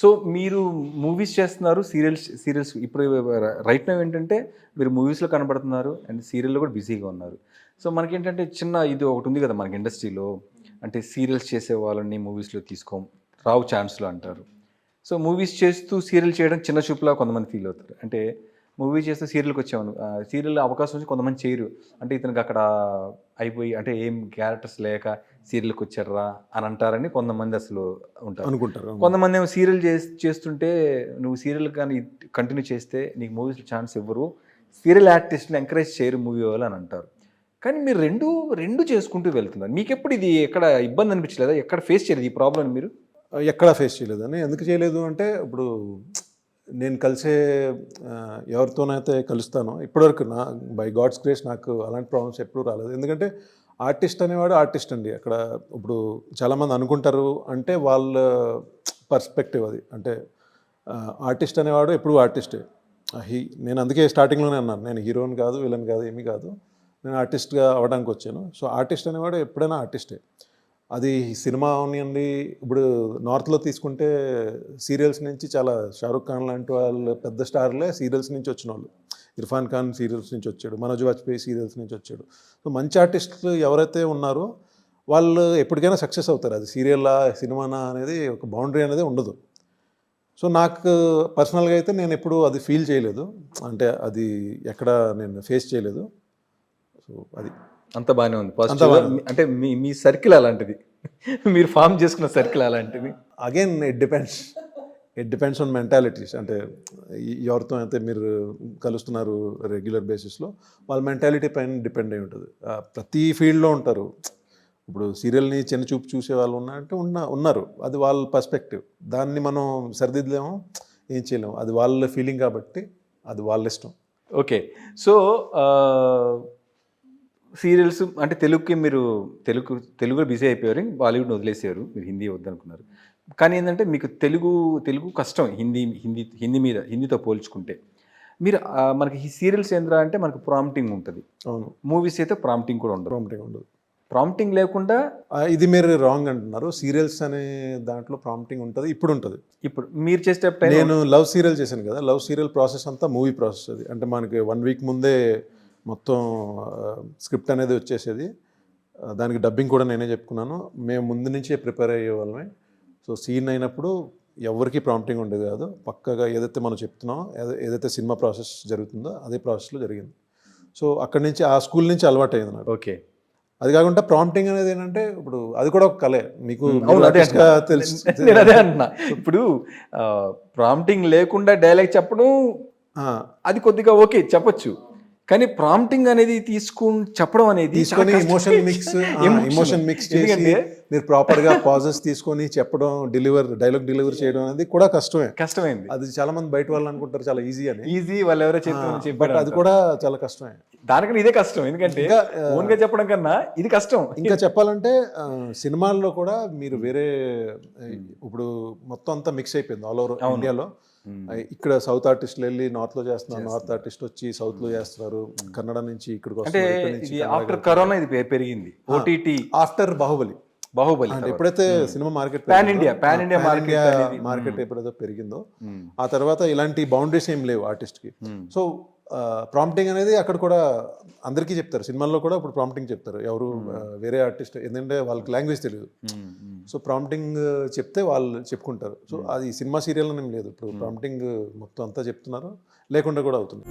So మీరు movies చేస్తున్నారు serials serials ఇప్పుడు రైట్ నో ఏంటంటే మీరు మూవీస్లో కనబడుతున్నారు అండ్ సీరియల్లో కూడా బిజీగా ఉన్నారు. సో మనకేంటంటే చిన్న ఇది ఒకటి ఉంది కదా మనకి ఇండస్ట్రీలో అంటే సీరియల్స్ చేసే వాళ్ళని మూవీస్లో తీసుకోం రావు ఛాన్స్లు అంటారు. సో మూవీస్ చేస్తూ సీరియల్ చేయడం చిన్న చూపులా కొంతమంది ఫీల్ అవుతారు. అంటే మూవీ చేస్తూ సీరియల్కి వచ్చామను సీరియల్ అవకాశం వచ్చి కొంతమంది చేయరు. అంటే ఇతనికి అక్కడ అయిపోయి అంటే ఏం క్యారెక్టర్స్ లేక సీరియల్కి వచ్చారా అని అంటారని కొంతమంది అసలు ఉంటారు. అనుకుంటారు కొంతమంది ఏమో సీరియల్ చేస్తుంటే నువ్వు సీరియల్ కానీ కంటిన్యూ చేస్తే నీకు మూవీస్లో ఛాన్స్ ఇవ్వరు. సీరియల్ ఆర్టిస్ట్ని ఎంకరేజ్ చేయరు మూవీ వాళ్ళు అని అంటారు. కానీ మీరు రెండు రెండు చేసుకుంటూ వెళ్తున్నారు. మీకు ఎప్పుడు ఇది ఎక్కడ ఇబ్బంది అనిపించలేదా? ఎక్కడ ఫేస్ చేయలేదు ఈ ప్రాబ్లం మీరు? ఎక్కడా ఫేస్ చేయలేదని. ఎందుకు చేయలేదు అంటే ఇప్పుడు నేను కలిసే ఎవరితోనైతే కలుస్తానో ఇప్పటివరకు నా బై గాడ్స్ గ్రేస్ నాకు అలాంటి ప్రాబ్లమ్స్ ఎప్పుడూ రాలేదు. ఎందుకంటే ఆర్టిస్ట్ అనేవాడు ఆర్టిస్ట్ అండి. అక్కడ ఇప్పుడు చాలామంది అనుకుంటారు అంటే వాళ్ళ పర్స్పెక్టివ్ అది. అంటే ఆర్టిస్ట్ అనేవాడు ఎప్పుడు ఆర్టిస్టే హీ నేను అందుకే స్టార్టింగ్లోనే అన్నాను. నేను హీరోని కాదు విలన్ కాదు ఏమీ కాదు. నేను ఆర్టిస్ట్గా అవ్వడానికి వచ్చాను. సో ఆర్టిస్ట్ అనేవాడు ఎప్పుడైనా ఆర్టిస్టే అది సినిమా అవనివ్వండి ఇప్పుడు నార్త్లో తీసుకుంటే సీరియల్స్ నుంచి చాలా షారుఖ్ ఖాన్ లాంటి వాళ్ళు పెద్ద స్టార్లే సీరియల్స్ నుంచి వచ్చిన వాళ్ళు ఇర్ఫాన్ ఖాన్ సీరియల్స్ నుంచి వచ్చాడు. మనోజ్ వాజ్పేయి సీరియల్స్ నుంచి వచ్చాడు. సో మంచి ఆర్టిస్టులు ఎవరైతే ఉన్నారో వాళ్ళు ఎప్పటికైనా సక్సెస్ అవుతారు. అది సీరియల్లా సినిమానా అనేది ఒక బౌండరీ అనేది ఉండదు. సో నాకు పర్సనల్గా అయితే నేను ఎప్పుడూ అది ఫీల్ చేయలేదు. అంటే అది ఎక్కడ నేను ఫేస్ చేయలేదు. సో అది. అంత బాగానే ఉంది. పాజిటివ్ అంటే మీ మీ సర్కిల్ అలాంటిది. మీరు ఫామ్ చేసుకున్న సర్కిల్ అలాంటిది. Again it depends it depends on mentalities అంటే ఎవరితో అయితే మీరు కలుస్తున్నారు రెగ్యులర్ బేసిస్లో వాళ్ళ మెంటాలిటీ పైన డిపెండ్ అయి ఉంటుంది. ప్రతి ఫీల్డ్లో ఉంటారు. ఇప్పుడు సీరియల్ని చిన్న చూపు చూసే వాళ్ళు ఉన్నారంటే ఉన్న ఉన్నారు. అది వాళ్ళ పర్స్పెక్టివ్ దాన్ని మనం సరిదిద్దాము ఏం చేయలేము. అది వాళ్ళ ఫీలింగ్ కాబట్టి అది వాళ్ళ ఇష్టం. ఓకే సో సీరియల్స్ అంటే తెలుగుకి మీరు తెలుగు తెలుగులో బిజీ అయిపోయారు. బాలీవుడ్ వదిలేసారు. మీరు హిందీ వద్దనుకున్నారు. కానీ ఏంటంటే మీకు తెలుగు తెలుగు కష్టం హిందీ హిందీ హిందీ మీద హిందీతో పోల్చుకుంటే. మీరు మనకి ఈ సీరియల్స్ ఏంద్రా అంటే మనకు ప్రాంప్టింగ్ ఉంటుంది. అవును. మూవీస్ అయితే ప్రాంప్టింగ్ కూడా ఉండదు. ప్రాంప్టింగ్ ఉండదు. ప్రాంప్టింగ్ లేకుండా ఇది మీరు రాంగ్ అంటున్నారు. సీరియల్స్ అనే దాంట్లో ప్రాంప్టింగ్ ఉంటుంది ఇప్పుడు ఉంటుంది. ఇప్పుడు మీరు చేసేటప్పుడు నేను లవ్ సీరియల్ చేశాను కదా. లవ్ సీరియల్ ప్రాసెస్ అంతా మూవీ ప్రాసెస్ అది. అంటే మనకి వన్ వీక్ ముందే మొత్తం స్క్రిప్ట్ అనేది వచ్చేసేది. దానికి డబ్బింగ్ కూడా నేనే చెప్పుకున్నాను. మేము ముందు నుంచే ప్రిపేర్ అయ్యే వాళ్ళమే. సో సీన్ అయినప్పుడు ఎవరికి ప్రాంప్టింగ్ ఉండేది కాదు. పక్కగా ఏదైతే మనం చెప్తున్నామో ఏద- ఏదైతే సినిమా ప్రాసెస్ జరుగుతుందో అదే ప్రాసెస్లో జరిగింది. సో అక్కడి నుంచి ఆ స్కూల్ నుంచి అలవాటు అయింది నాకు. ఓకే. అది కాకుండా ప్రాంప్టింగ్ అనేది ఏంటంటే ఇప్పుడు అది కూడా ఒక కళే. మీకు నేను అదే అంటున్నా. ఇప్పుడు ప్రాంప్టింగ్ లేకుండా డైలాగ్ చెప్పడం అది కొద్దిగా ఓకే చెప్పొచ్చు. కానీ ప్రాంప్టింగ్ అనేది తీసుకుని చెప్పడం అనేది తీసుకొని మిక్స్. ఇమోషన్ మిక్స్ ఎందుకంటే మీరు ప్రాపర్గా పాజెస్ తీసుకొని చెప్పడం డెలివర్ డైలాగ్ డెలివర్ చేయడం అనేది కూడా కష్టమే. కష్టమైంది. అది చాలా మంది బయట వాళ్ళు అనుకుంటారు చాలా ఈజీ అని. ఈజీ వాళ్ళు ఎవరో చేతి బట్ అది కూడా చాలా కష్టమే. దానికన్నా ఇదే కష్టం. ఎందుకంటే ఇంకా, ఆ, ఓన్గా చెప్పడం కన్నా ఇది కష్టం. ఇంకా చెప్పాలంటే సినిమాల్లో కూడా మీరు వేరే ఇప్పుడు మొత్తం అంతా మిక్స్ అయిపోయింది ఆల్ ఓవర్ ఇండియాలో. ఇక్కడ సౌత్ ఆర్టిస్టులు వెళ్ళి నార్త్లో చేస్తున్నారు. నార్త్ ఆర్టిస్ట్ వచ్చి సౌత్లో చేస్తున్నారు. కన్నడ నుంచి ఇక్కడికి ఆఫ్టర్ కరోనా ఇది పెరిగింది. OTT after Baahubali. బాహుబలి అంటే ఎప్పుడైతే cinema market India, Pan India market అనేది. మార్కెట్ ఎప్పుడైతే పెరిగిందో Hmm. ఆ తర్వాత ఇలాంటి బౌండరీస్ ఏం లేవు ఆర్టిస్ట్కి. Hmm. సో ప్రాంప్టింగ్ అనేది అక్కడ కూడా అందరికీ చెప్తారు. సినిమాల్లో కూడా ఇప్పుడు ప్రాంప్టింగ్ చెప్తారు. ఎవరు వేరే ఆర్టిస్ట్ ఎందుకంటే వాళ్ళకి లాంగ్వేజ్ తెలియదు. సో ప్రాంప్టింగ్ చెప్తే వాళ్ళు చెప్పుకుంటారు. సో అది సినిమా సీరియల్ ఏం లేదు. ఇప్పుడు ప్రాంప్టింగ్ మొత్తం అంతా చెప్తున్నారు. లేకుండా కూడా అవుతుంది.